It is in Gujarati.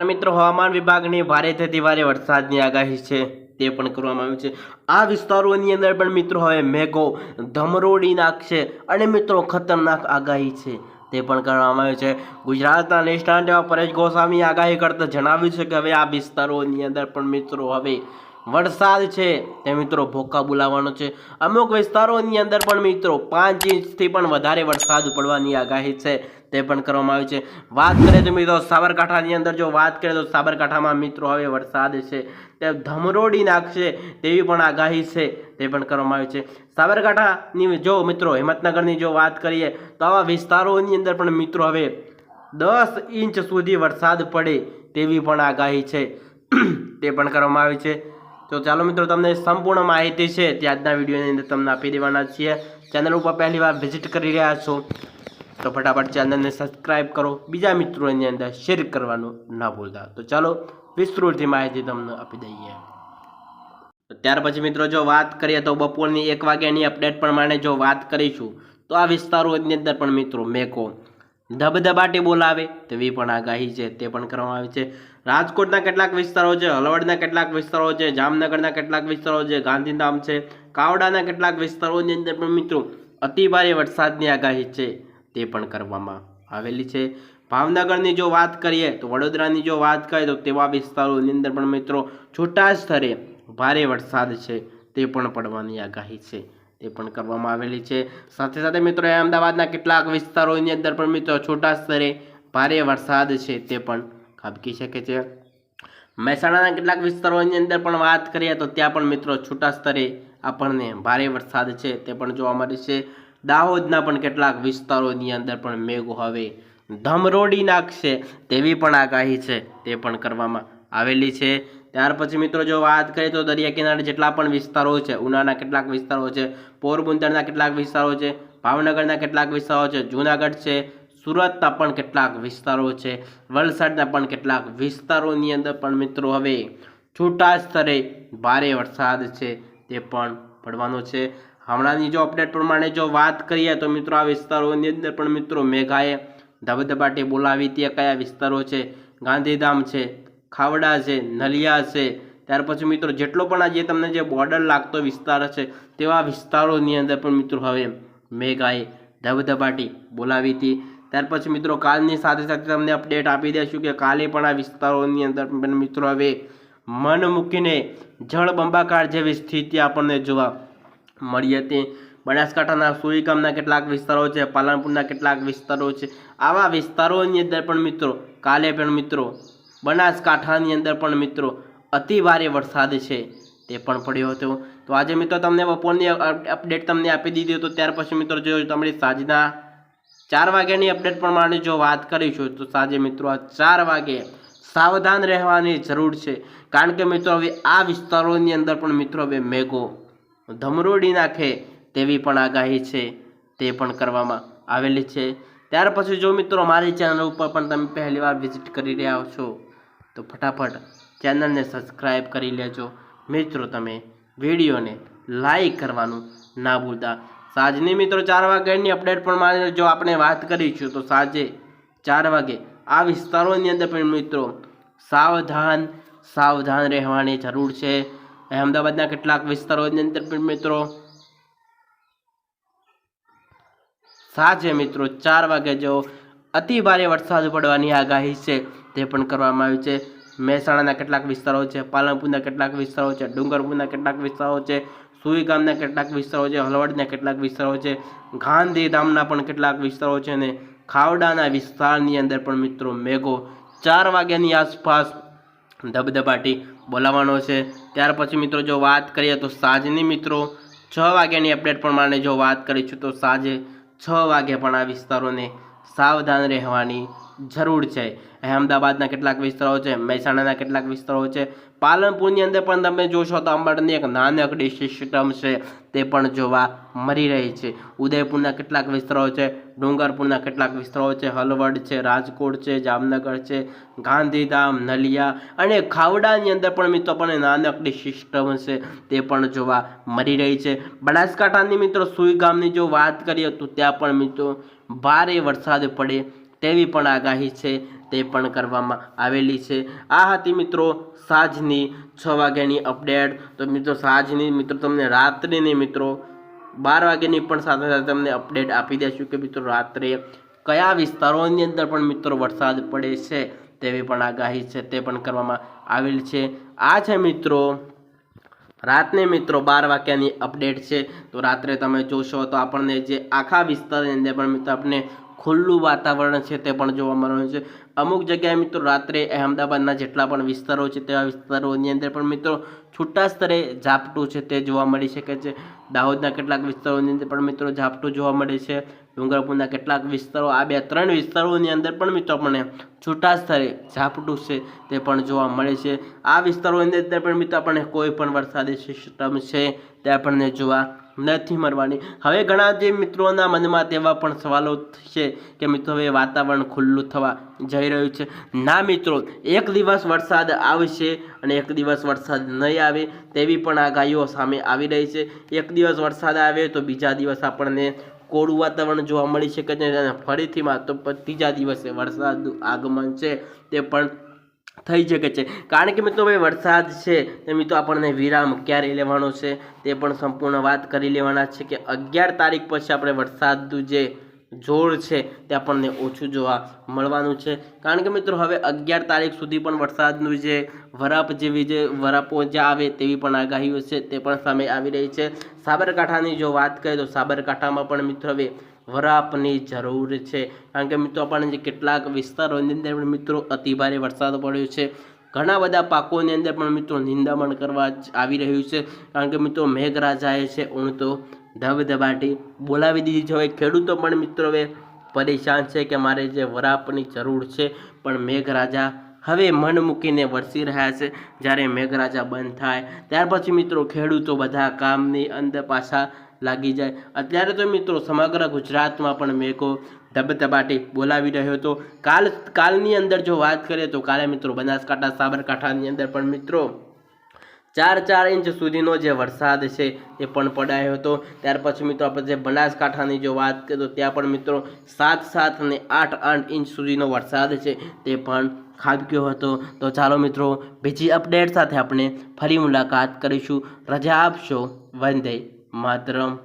મિત્રો, હવામાન વિભાગની ભારે થતી ભારે વરસાદની આગાહી છે તે પણ કરવામાં આવ્યું છે. આ વિસ્તારોની અંદર પણ મિત્રો, હવે મેઘો ધમરોડી નાખશે અને મિત્રો, ખતરનાક આગાહી છે તે પણ કરવામાં આવ્યું છે. ગુજરાતના નિષ્ણાંત એવા પરેશ ગોસ્વામી આગાહી કરતા જણાવ્યું છે કે, હવે આ વિસ્તારોની અંદર પણ મિત્રો, હવે વરસાદ છે તે મિત્રો ભોકા બોલાવવાનો છે. અમુક વિસ્તારોની અંદર પણ મિત્રો, પાંચ ઇંચથી પણ વધારે વરસાદ પડવાની આગાહી છે. તે પણ કરવામાં આવી છે. વાત કરીએ તો મિત્રો સાબરકાંઠાની અંદર જો વાત કરીએ તો સાબરકાંઠામાં મિત્રો હવે વરસાદ છે. તે ધમરોડી નાખશે તેવી પણ આગાહી છે. તે પણ કરવામાં આવી છે. સાબરકાંઠાની જો મિત્રો હિંમતનગરની જો વાત કરીએ તો આવા વિસ્તારોની અંદર પણ મિત્રો હવે દસ ઇંચ સુધી વરસાદ પડે તેવી પણ આગાહી છે. તે પણ કરવામાં આવી છે. તો ચાલો મિત્રો તમને સંપૂર્ણ માહિતી છે. તે આજના વિડીયોની અંદર તમને આપી દેવાના છીએ. ચેનલ ઉપર પહેલી વાર વિઝિટ કરી રહ્યા છો તો ફટાફટ ચેનલને સબસ્ક્રાઈબ કરો. બીજા મિત્રોની અંદર શેર કરવાનું ના ભૂલતા. તો ચાલો, વિસ્તૃતથી માહિતી તમને આપી દઈએ. ત્યાર પછી મિત્રો, જો વાત કરીએ તો બપોરની એક વાગ્યાની અપડેટ પ્રમાણે જો વાત કરીશું, તો આ વિસ્તારોની અંદર પણ મિત્રો મેકો. ધબધબાટી બોલાવે તેવી પણ આગાહી છે, તે પણ કરવામાં આવી છે. રાજકોટના કેટલાક વિસ્તારો છે હળવદના કેટલાક વિસ્તારો છે, જામનગરના કેટલાક વિસ્તારો છે, ગાંધીધામ છે, કાવડાના કેટલાક વિસ્તારોની અંદર પણ મિત્રો અતિભારે વરસાદની આગાહી છે. તે પણ કરવામાં આવેલી છે. ભાવનગરની જો વાત કરીએ તો વડોદરાની જો વાત કરીએ તો તેવા વિસ્તારોની અંદર પણ મિત્રો છૂટા સ્તરે ભારે વરસાદ છે તે પણ પડવાની આગાહી છે. તે પણ કરવામાં આવેલી છે. સાથે સાથે મિત્રો અમદાવાદના કેટલાક વિસ્તારોની અંદર પણ મિત્રો છોટા સ્તરે ભારે વરસાદ છે તે પણ ખાબકી શકે છે. મહેસાણાના કેટલાક વિસ્તારોની અંદર પણ વાત કરીએ તો ત્યાં પણ મિત્રો છૂટા સ્તરે આપણને ભારે વરસાદ છે તે પણ જોવા મળે છે. દાહોદના પણ કેટલાક વિસ્તારોની અંદર પણ મેઘો હવે ધમરોડી નાખશે તેવી પણ આગાહી છે, તે પણ કરવામાં આવેલી છે. ત્યાર પછી મિત્રો જો વાત કરીએ તો દરિયા કિનારે જેટલા પણ વિસ્તારો છે, ઉનાના કેટલાક વિસ્તારો છે, પોરબંદરના કેટલાક વિસ્તારો છે, ભાવનગરના કેટલાક વિસ્તારો છે, જૂનાગઢ છે, સુરતના પણ કેટલાક વિસ્તારો છે, વલસાડના પણ કેટલાક વિસ્તારોની અંદર પણ મિત્રો હવે છૂટા સ્તરે ભારે વરસાદ છે, તે પણ પડવાનો છે. હમણાંની જો અપડેટ પ્રમાણે જો વાત કરીએ તો મિત્રો આ વિસ્તારોની અંદર પણ મિત્રો મેઘાએ ધબધબાટી બોલાવી તે કયા વિસ્તારો છે? ગાંધીધામ છે, ખાવડા છે, નલિયા છે. ત્યાર પછી મિત્રો જેટલો પણ આ જે તમને જે બોર્ડર લાગતો વિસ્તાર છે તેવા વિસ્તારોની અંદર પણ મિત્રો હવે મેઘાએ ધબધબાટી બોલાવી હતી. ત્યાર પછી મિત્રો કાલની સાથે સાથે તમને અપડેટ આપી દઈશું કે કાલે પણ આ વિસ્તારોની અંદર મિત્રો હવે મન મૂકીને જળ બંબાકાર જેવી સ્થિતિ આપણને જોવા મળી હતી. બનાસકાંઠાના સુઈ ગામના કેટલાક વિસ્તારો છે, પાલનપુરના કેટલાક વિસ્તારો છે. આવા વિસ્તારોની અંદર પણ મિત્રો, કાલે પણ મિત્રો, બનાસકાંઠાની અંદર પણ મિત્રો, અતિ ભારે વરસાદ છે, તે પણ પડ્યો હતો. તો આજે મિત્રો તમને બપોરની અપડેટ તમને આપી દીધી તો ત્યાર પછી મિત્રો જો તમારી સાંજના ચાર વાગ્યાની અપડેટ પ્રમાણે જો વાત કરીશું તો સાંજે મિત્રો આ ચાર વાગે સાવધાન રહેવાની જરૂર છે. કારણ કે મિત્રો હવે આ વિસ્તારોની અંદર પણ મિત્રો હવે મેઘો ધમરોડી નાખે તેવી પણ આગાહી છે, તે પણ કરવામાં આવેલી છે. ત્યાર પછી જો મિત્રો મારી ચેનલ ઉપર પણ તમે પહેલી વાર વિઝિટ કરી રહ્યા છો, તો ફટાફટ ચેનલને સબસ્ક્રાઈબ કરી લેજો. મિત્રો, તમે વિડીયોને લાઈક કરવાનું ના ભૂલતા. સાંજની મિત્રો ચાર વાગ્યાની અપડેટ પણ જો આપણે વાત કરીશું, તો સાંજે ચાર વાગે આ વિસ્તારોની અંદર પણ મિત્રો સાવધાન સાવધાન રહેવાની જરૂર છે. અહેમદાબાદના કેટલાક વિસ્તારોની અંદર પણ મિત્રો સાંજે મિત્રો ચાર વાગે જો અતિ ભારે વરસાદ પડવાની આગાહી છે, તે પણ કરવામાં આવી છે. મહેસાણાના કેટલાક વિસ્તારો છે, પાલનપુરના કેટલાક વિસ્તારો છે, ડુંગરપુરના કેટલાક વિસ્તારો છે, સુઈ ગામના કેટલાક વિસ્તારો છે, હલવડના કેટલાક વિસ્તારો છે, ગાંધીધામના પણ કેટલાક વિસ્તારો છે અને ખાવડાના વિસ્તારની અંદર પણ મિત્રો મેઘો ચાર વાગ્યાની આસપાસ ધબધબાટી બોલાવવાનો છે. ત્યાર પછી મિત્રો જો વાત કરીએ તો સાંજની મિત્રો છ વાગ્યાની અપડેટ પ્રમાણે જો વાત કરીશું તો સાંજે છ વાગે પણ આ વિસ્તારોને સાવધાન રહેવાની જરૂર છે. અહેમદાબાદના કેટલાક વિસ્તારો છે, મહેસાણાના કેટલાક વિસ્તારો છે. પાલનપુરની અંદર પણ તમે જોશો તો અંબાડની એક નાનકડી સિસ્ટમ છે, તે પણ જોવા મળી રહી છે. ઉદયપુરના કેટલાક વિસ્તારો છે, ડુંગરપુરના કેટલાક વિસ્તારો છે, હલવડ છે, રાજકોટ છે, જામનગર છે, ગાંધીધામ, નલિયા અને ખાવડાની અંદર પણ મિત્રો પણ નાનકડી સિસ્ટમ છે, તે પણ જોવા મળી રહી છે. બનાસકાંઠાની મિત્રો સુઈ ગામની જો વાત કરીએ તો ત્યાં પણ મિત્રો ભારે વરસાદ પડે તેવી પણ આગાહી છે, તે પણ કરવામાં આવેલી છે. આ હતી મિત્રો સાંજની છ વાગ્યાની અપડેટ. તો મિત્રો સાંજની, મિત્રો તમને રાત્રિની મિત્રો બાર વાગ્યાની પણ સાથે સાથે તમને અપડેટ આપી દઈશું કે મિત્રો રાત્રે કયા વિસ્તારોની અંદર પણ મિત્રો વરસાદ પડે છે, તેવી પણ આગાહી છે, તે પણ કરવામાં આવેલ છે. આ છે મિત્રો રાતને મિત્રો બાર વાગ્યાની અપડેટ છે. તો રાત્રે તમે જોશો તો આપણને જે આખા વિસ્તારની અંદર પણ મિત્રો આપણને ખુલ્લું વાતાવરણ છે તે પણ જોવા મળવાનું છે. અમુક જગ્યાએ મિત્રો રાત્રે અહેમદાબાદના જેટલા પણ વિસ્તારો છે તેવા વિસ્તારોની અંદર પણ મિત્રો છૂટા સ્તરે ઝાપટું છે તે જોવા મળી શકે છે. દાહોદના કેટલાક વિસ્તારોની અંદર પણ મિત્રો ઝાપટું જોવા મળે છે. ડુંગરપુરના કેટલાક વિસ્તારો, આ બે ત્રણ વિસ્તારોની અંદર પણ મિત્રો આપણને છૂટા સ્તરે ઝાપટું છે તે પણ જોવા મળે છે. આ વિસ્તારોની અંદર પણ મિત્રો આપણને કોઈ પણ વરસાદી સિસ્ટમ છે તે આપણને જોવા નથી મળવાની. હવે ઘણા જે મિત્રોના મનમાં તેવા પણ સવાલો છે કે મિત્રો, હવે વાતાવરણ ખુલ્લું થવા જઈ રહ્યું છે. ના મિત્રો, એક દિવસ વરસાદ આવશે અને એક દિવસ વરસાદ નહીં આવે તેવી પણ આગાહીઓ સામે આવી રહી છે. એક દિવસ વરસાદ આવે તો બીજા દિવસ આપણને કોરું વાતાવરણ જોવા મળી શકે છે અને ફરીથી માત્ર ત્રીજા દિવસે વરસાદનું આગમન છે તે પણ થઈ શકે છે. કારણ કે મિત્રો હવે વરસાદ છે, તે મિત્રો આપણને વિરામ ક્યારે લેવાનો છે? તે પણ સંપૂર્ણ વાત કરી લેવાના છે કે અગિયાર તારીખ પછી આપણે વરસાદનું જે જોર છે, તે આપણને ઓછું જોવા મળવાનું છે. કારણ કે મિત્રો, હવે અગિયાર તારીખ સુધી પણ વરસાદનું જે વરાપ જેવી જે વરાપો જે આવે તેવી પણ આગાહીઓ છે, તે પણ સામે આવી રહી છે. સાબરકાંઠાની જો વાત કરીએ તો સાબરકાંઠામાં પણ મિત્રો હવે વરાપની જરૂર છે. કારણ કે મિત્રો આપણને જે કેટલાક વિસ્તારોની અંદર પણ મિત્રો અતિભારે વરસાદ પડ્યો છે. ઘણા બધા પાકોની અંદર પણ મિત્રો નિંદામણ કરવા આવી રહ્યું છે. કારણ કે મિત્રો મેઘરાજાએ છે ઉણતો ધબધબાટી બોલાવી દીધી છે. હવે ખેડૂતો પણ મિત્રો હવે પરેશાન છે કે મારે જે વરાપની જરૂર છે. પણ મેઘરાજા હવે મન મૂકીને વરસી રહ્યા છે. જ્યારે મેઘરાજા બંધ થાય, ત્યાર પછી મિત્રો ખેડૂતો બધા કામની અંદર પાછા લાગી જાય. અત્યારે તો મિત્રો સમગ્ર ગુજરાતમાં પણ મેઘો ધબધબાટી બોલાવી રહ્યો હતો. કાલ, કાલની અંદર જો વાત કરીએ તો કાલે મિત્રો બનાસકાંઠા, સાબરકાંઠાની અંદર પણ મિત્રો ચાર ચાર ઇંચ સુધીનો જે વરસાદ છે એ પણ પડાયો હતો. ત્યાર પછી મિત્રો આપણે જે બનાસકાંઠાની જો વાત કરીએ તો ત્યાં પણ મિત્રો સાત સાત અને આઠ આઠ ઇંચ સુધીનો વરસાદ છે તે પણ ખાબક્યો હતો. તો ચાલો મિત્રો બીજી અપડેટ સાથે આપણે ફરી મુલાકાત કરીશું. રજા આપશો. વંદે માતરમ